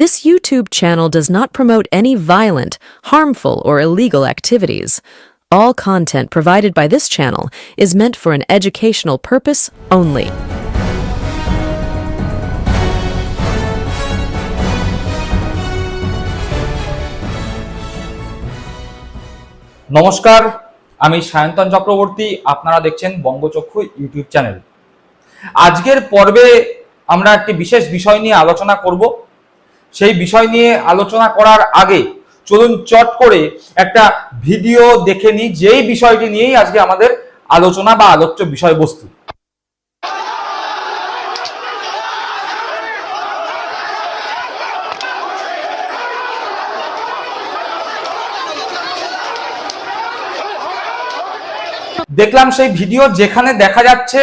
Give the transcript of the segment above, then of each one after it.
This YouTube channel does not promote any violent, harmful, or illegal activities. All content provided by this channel is meant for an educational purpose only. নমস্কার আমি সায়ন্তন চক্রবর্তী আপনারা দেখছেন বঙ্গচক্ষু YouTube channel আজকের পর্বে আমরা একটি বিশেষ বিষয় নিয়ে আলোচনা করব সেই বিষয় নিয়ে আলোচনা করার আগে চলুন চট করে একটা ভিডিও দেখে নিই, যেই বিষয়টি নিয়েই আজকে আমাদের আলোচনা বা আলোচ্য বিষয়বস্তু। দেখলাম সেই ভিডিও যেখানে দেখা যাচ্ছে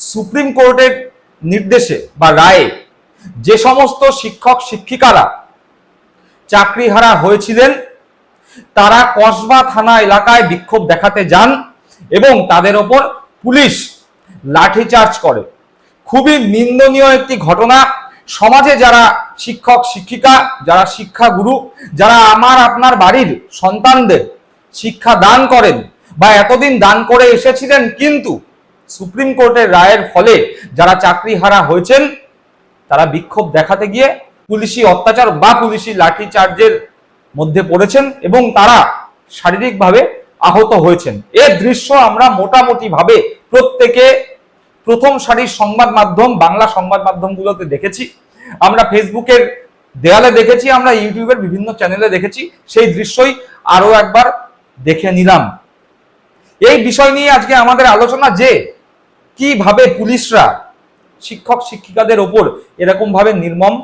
সুপ্রিম কোর্টের নির্দেশে বা রায়ে যে সমস্ত শিক্ষক শিক্ষিকারা চাকরিহারা হয়েছিলেন, তারা কসবা থানা এলাকায় বিক্ষোভ দেখাতে যান এবং তাদের ওপর পুলিশ লাঠিচার্জ করে। খুবই নিন্দনীয় একটি ঘটনা। সমাজে যারা শিক্ষক শিক্ষিকা, যারা শিক্ষাগুরু, যারা আমার আপনার বাড়ির সন্তানদের শিক্ষা দান করেন বা এতদিন দান করে এসেছিলেন, কিন্তু সুপ্রিম কোর্টের রায়ের ফলে যারা চাকরিহারা হয়েছেন তারা বিক্ষোভ দেখাতে গিয়ে পুলিশি অত্যাচার বা পুলিশি লাঠিচার্জের মধ্যে পড়েছেন এবং তারা শারীরিকভাবে আহত হয়েছেন। এর দৃশ্য আমরা মোটামুটি ভাবে প্রত্যেকে প্রথম সারির সংবাদ মাধ্যম, বাংলা সংবাদ মাধ্যমগুলোতে দেখেছি। আমরা ফেসবুকের দেয়ালে দেখেছি, আমরা ইউটিউবের বিভিন্ন চ্যানেলে দেখেছি। সেই দৃশ্যই আরও একবার দেখে নিলাম। এই বিষয় নিয়ে আজকে আমাদের আলোচনা যে কীভাবে পুলিশরা শিক্ষক শিক্ষিকাদের ওপর এরকম ভাবে নির্মম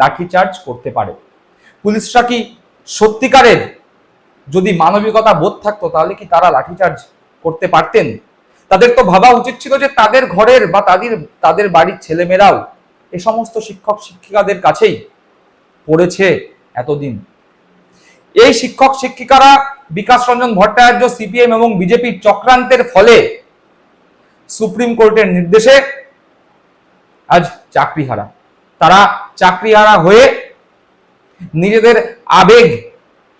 লাঠিচার্জ করতে পারে। পুলিশরা কি সত্যিকারের যদি মানবিকতা বোধ থাকতো, তাহলে কি তারা লাঠিচার্জ করতে পারতেন? তাদের তো ভাবা উচিত ছিল যে তাদের ঘরের বা তাদের তাদের বাড়ির ছেলেমেয়েরাও এ সমস্ত শিক্ষক শিক্ষিকাদের কাছেই পড়েছে এতদিন। এই শিক্ষক শিক্ষিকারা বিকাশ রঞ্জন ভট্টাচার্য, সিপিএম এবং বিজেপির চক্রান্তের ফলে সুপ্রিম কোর্টের নির্দেশে আজ চাকরিহারা। তারা চাকরিহারা হয়ে নিজেদের আবেগ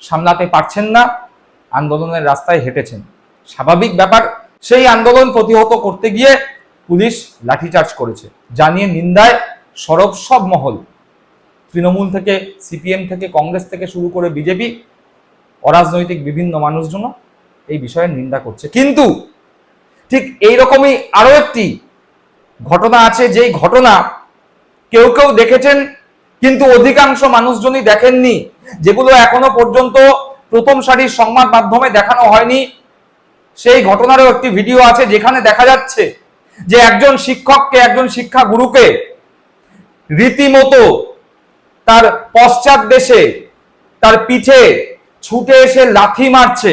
সামলাতে পারছেন না, আন্দোলনের রাস্তায় হেঁটেছেন। স্বাভাবিক ব্যাপার, সেই আন্দোলন প্রতিহত করতে গিয়ে পুলিশ লাঠিচার্জ করেছে। জানিয়ে নিন্দায় সরব সব মহল। তৃণমূল থেকে, সিপিএম থেকে, কংগ্রেস থেকে শুরু করে বিজেপি, অরাজনৈতিক বিভিন্ন মানুষজন এই বিষয়ে নিন্দা করছে। কিন্তু ঠিক এই রকমই আরও একটি ঘটনা আছে, যেই ঘটনা কেউ কেউ দেখেছেন, কিন্তু অধিকাংশ মানুষজনই দেখেননি, যেগুলো এখনও পর্যন্ত প্রথম সারির সংবাদ মাধ্যমে দেখানো হয়নি। সেই ঘটনারও একটি ভিডিও আছে, যেখানে দেখা যাচ্ছে যে একজন শিক্ষককে, একজন শিক্ষা গুরুকে রীতিমতো তার পশ্চাৎ দেশে, তার পিঠে ছুটে এসে লাথি মারছে।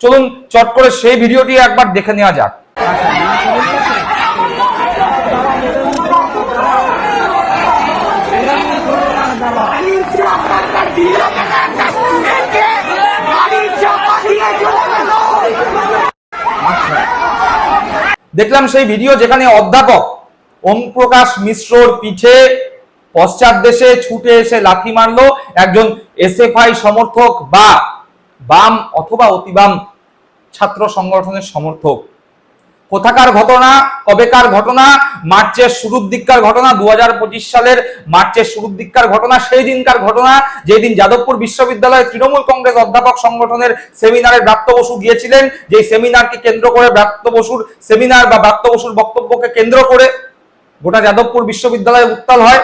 চলুন চট করে সেই ভিডিওটি একবার দেখে নেওয়া যাক। দেখলাম সেই ভিডিও যেখানে অধ্যাপক ওম প্রকাশ মিশ্রর পিঠে পশ্চাৎ দেশে ছুটে এসে লাথি মারলো একজন এসএফআই সমর্থক বা বাম অথবা অতিবাম ছাত্র সংগঠনের সমর্থক। কোথাকার ঘটনা, কবেকার ঘটনা, মার্চের শুরুর দিককার ঘটনা, দুহাজার পঁচিশ সালের মার্চের শুরুর দিককার ঘটনা, সেই দিনকার ঘটনা যেদিন যাদবপুর বিশ্ববিদ্যালয়ে তৃণমূল কংগ্রেস অধ্যাপক সংগঠনের সেমিনারে ব্রাত্য বসু গিয়েছিলেন, যেই সেমিনারকে কেন্দ্র করে ব্রাত্য বসুর সেমিনার বা ব্রাত্য বসুর বক্তব্যকে কেন্দ্র করে গোটা যাদবপুর বিশ্ববিদ্যালয়ে উত্তাল হয়।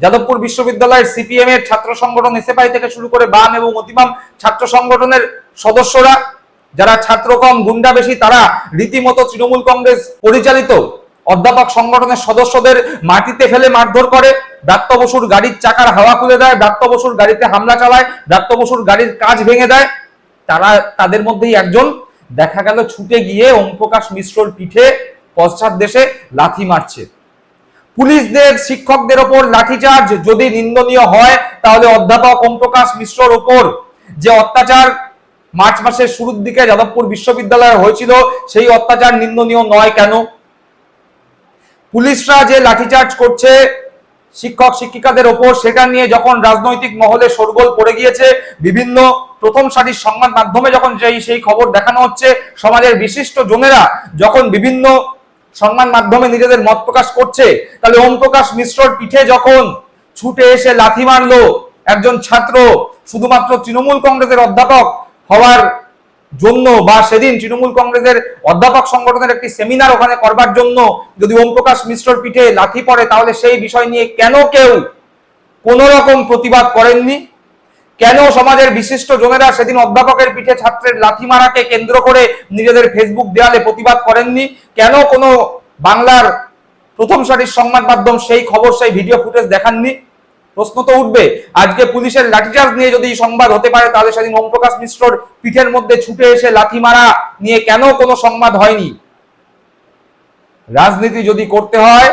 যাদবপুর বিশ্ববিদ্যালয়ের সিপিএম এর ছাত্র সংগঠন এসএফআই থেকে শুরু করে বাম এবং অতিবাম ছাত্র সংগঠনের সদস্যরা যারা ছাত্র কম গুন্ডা বেশি, তারা রীতিমতো তৃণমূল কংগ্রেস পরিচালিত। অধ্যাপক সংগঠনের সদস্যদের মাটিতে ফেলে মারধর করে। ব্রাত্য বসুর গাড়ির চাকার হাওয়া খুলে দেয়, ব্রাত্য বসুর গাড়িতে হামলা চালায়, ব্রাত্য বসুর গাড়ির কাজ ভেঙে দেয়। তারা তাদের মধ্যেই একজন। দেখা গেল ছুটে গিয়ে ওমপ্রকাশ মিশ্রর পিঠে পশ্চাৎ দেশে লাথি মারছে। পুলিশদের, শিক্ষকদের ওপর লাঠিচার্জ। যদি নিন্দনীয় হয়, তাহলে অধ্যাপক ওমপ্রকাশ মিশ্রর ওপর যে অত্যাচার মার্চ মাসের শুরুর দিকে যাদবপুর বিশ্ববিদ্যালয়ে হয়েছিল, সেই অত্যাচার নিন্দনীয় নয় কেন? পুলিশরা যে লাঠিচার্জ করছে শিক্ষক শিক্ষিকাদের ওপর, সেটা নিয়ে যখন রাজনৈতিক মহলে শোরগোল পড়ে গিয়েছে, বিভিন্ন প্রথম সারির সংবাদ মাধ্যমে যখন যেই সেই খবর দেখানো হচ্ছে, সমাজের বিশিষ্ট জনেরা যখন বিভিন্ন সংবাদ মাধ্যমে নিজেদের মত প্রকাশ করছে, তাহলে ওম প্রকাশ মিশ্রর পিঠে যখন ছুটে এসে লাথি মারলো একজন ছাত্র, শুধুমাত্র তৃণমূল কংগ্রেসের অধ্যাপক হওয়ার জন্য বা সেদিন তৃণমূল কংগ্রেসের অধ্যাপক সংগঠনের একটি সেমিনার ওখানে করবার জন্য যদি ওম প্রকাশ মিশ্রর পিঠে লাথি পড়ে, তাহলে সেই বিষয় নিয়ে কেন কেউ কোন রকম প্রতিবাদ করেননি? কেন সমাজের বিশিষ্ট জনেরা সেদিন অধ্যাপকের পিঠে ছাত্রের লাথি মারাকে কেন্দ্র করে নিজেদের ফেসবুক দেয়ালে প্রতিবাদ করেননি? কেন কোনো বাংলার প্রথম সারির সংবাদ মাধ্যম সেই খবর, সেই ভিডিও ফুটেজ দেখাননি? প্রশ্ন তো উঠবে। আজকে পুলিশের লাঠিচার্জ নিয়ে যদি সংবাদ হতে পারে, তাহলে সেদিন ওম প্রকাশ মিশ্রর পিঠের মধ্যে ছুটে এসে লাথি মারা নিয়ে কেন কোনো সংবাদ হয়নি? রাজনীতি যদি করতে হয়,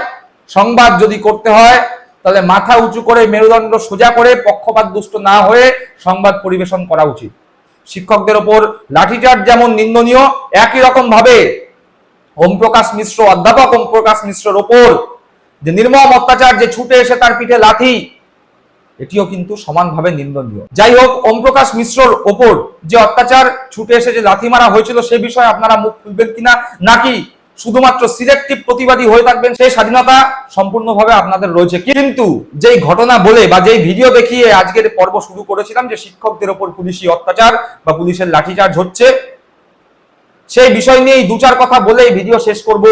সংবাদ যদি করতে হয়, তাহলে মাথা উঁচু করে মেরুদণ্ড সোজা করে পক্ষপাত দুষ্ট না হয়ে সংবাদ পরিবেশন করা উচিত। শিক্ষকদের ওপর লাঠিচার্জ যেমন নিন্দনীয়, একই রকম ভাবে ওম প্রকাশ মিশ্র, অধ্যাপক ওম প্রকাশ মিশ্রের ওপর যে নির্মম অত্যাচার যে ছুটে এসে তার পিঠে লাথি এটিও কিন্তু সমানভাবে নিন্দনীয়। যাই হোক ওম প্রকাশ মিশ্রর ওপর যে অত্যাচার, ছুটে এসে যে লাথি মারা হয়েছিল সে বিষয়ে আপনারা মুখ খুলবেন কিনা, নাকি শুধুমাত্র সিলেক্টিভ প্রতিবাদী হয়ে থাকবেন সেই স্বাধীনতা সম্পূর্ণভাবে আপনাদের রয়েছে। কিন্তু যেই ঘটনা বলে বা যেই ভিডিও দেখিয়ে আজকের পর্ব শুরু করেছিলাম, যে শিক্ষকদের ওপর পুলিশি অত্যাচার বা পুলিশের লাঠিচার্জ হচ্ছে, সেই বিষয় নিয়েই দু চার কথা বলে ভিডিও শেষ করব।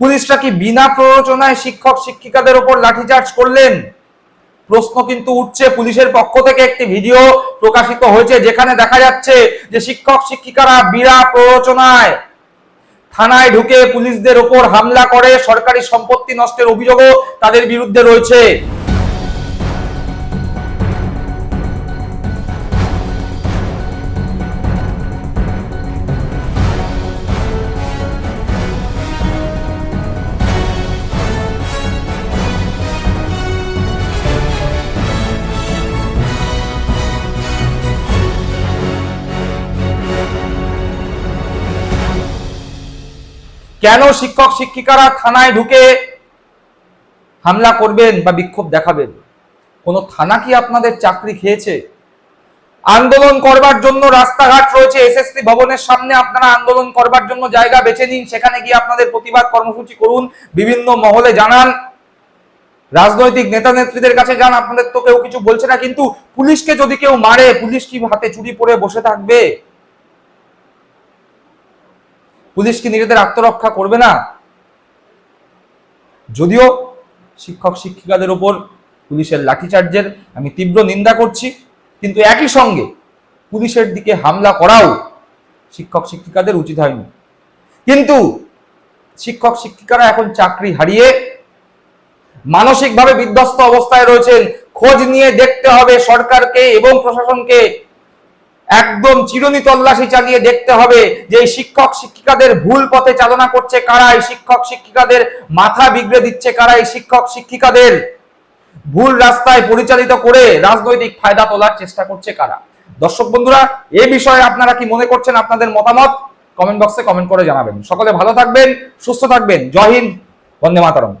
পুলিশরা কি বিনা প্ররোচনায় শিক্ষক, শিক্ষিকাদের ওপর লাঠিচার্জ করলেন? প্রশ্ন কিন্তু উঠছে। পুলিশের পক্ষ থেকে একটি ভিডিও প্রকাশিত হয়েছে, যেখানে দেখা যাচ্ছে যে শিক্ষক শিক্ষিকারা বিরা প্ররোচনায় থানায় ঢুকে পুলিশদের ওপর হামলা করে। সরকারি সম্পত্তি নষ্টের অভিযোগও তাদের বিরুদ্ধে রয়েছে। কেন শিক্ষক শিক্ষিকারা থানায় ঢুকে হামলা করবেন বা বিক্ষোভ দেখাবেন? কোন থানা কি আপনাদের চাকরি খেয়েছে? আন্দোলন করবার জন্য রাস্তাঘাট রয়েছে, এসএসসি ভবনের সামনে আপনারা আন্দোলন করবার জন্য জায়গা বেছে নিন, সেখানে গিয়ে আপনাদের প্রতিবাদ কর্মসূচি করুন, বিভিন্ন মহলে জানান। রাজনৈতিক নেতা নেত্রীদের কাছে যান, আপনাদের তো কেউ কিছু বলছে না, কিন্তু পুলিশকে যদি কেউ মারে, পুলিশ কি হাতে চুরি পরে বসে থাকবে? পুলিশ কি নিজেদের আত্মরক্ষা করবে না? যদিও শিক্ষক, শিক্ষিকাদের ওপর পুলিশের লাঠিচার্জের আমি তীব্র নিন্দা করছি, কিন্তু একই সঙ্গে পুলিশের দিকে হামলা করাও শিক্ষক, শিক্ষিকাদের উচিত হয়নি। কিন্তু শিক্ষক, শিক্ষিকারা এখন চাকরি হারিয়ে মানসিকভাবে বিধ্বস্ত অবস্থায় রয়েছেন। খোঁজ নিয়ে দেখতে হবে সরকারকে এবং প্রশাসনকে। একদম চিরুনি তল্লাশি চালিয়ে দেখতে হবে যে শিক্ষক শিক্ষিকাদের ভুল পথে চালনা করছে কারা, এই শিক্ষক শিক্ষিকাদের মাথা বিগড়ে দিচ্ছে কারা, এই শিক্ষক শিক্ষিকাদের ভুল রাস্তায় পরিচালিত করে রাজনৈতিক ফায়দা তোলার চেষ্টা করছে কারা? দর্শক বন্ধুরা, এ বিষয়ে আপনারা কি মনে করছেন, আপনাদের মতামত? কমেন্ট বক্সে কমেন্ট করে জানাবেন। সকলে ভালো থাকবেন, সুস্থ থাকবেন। জয় হিন্দ, বন্দে মাতারম।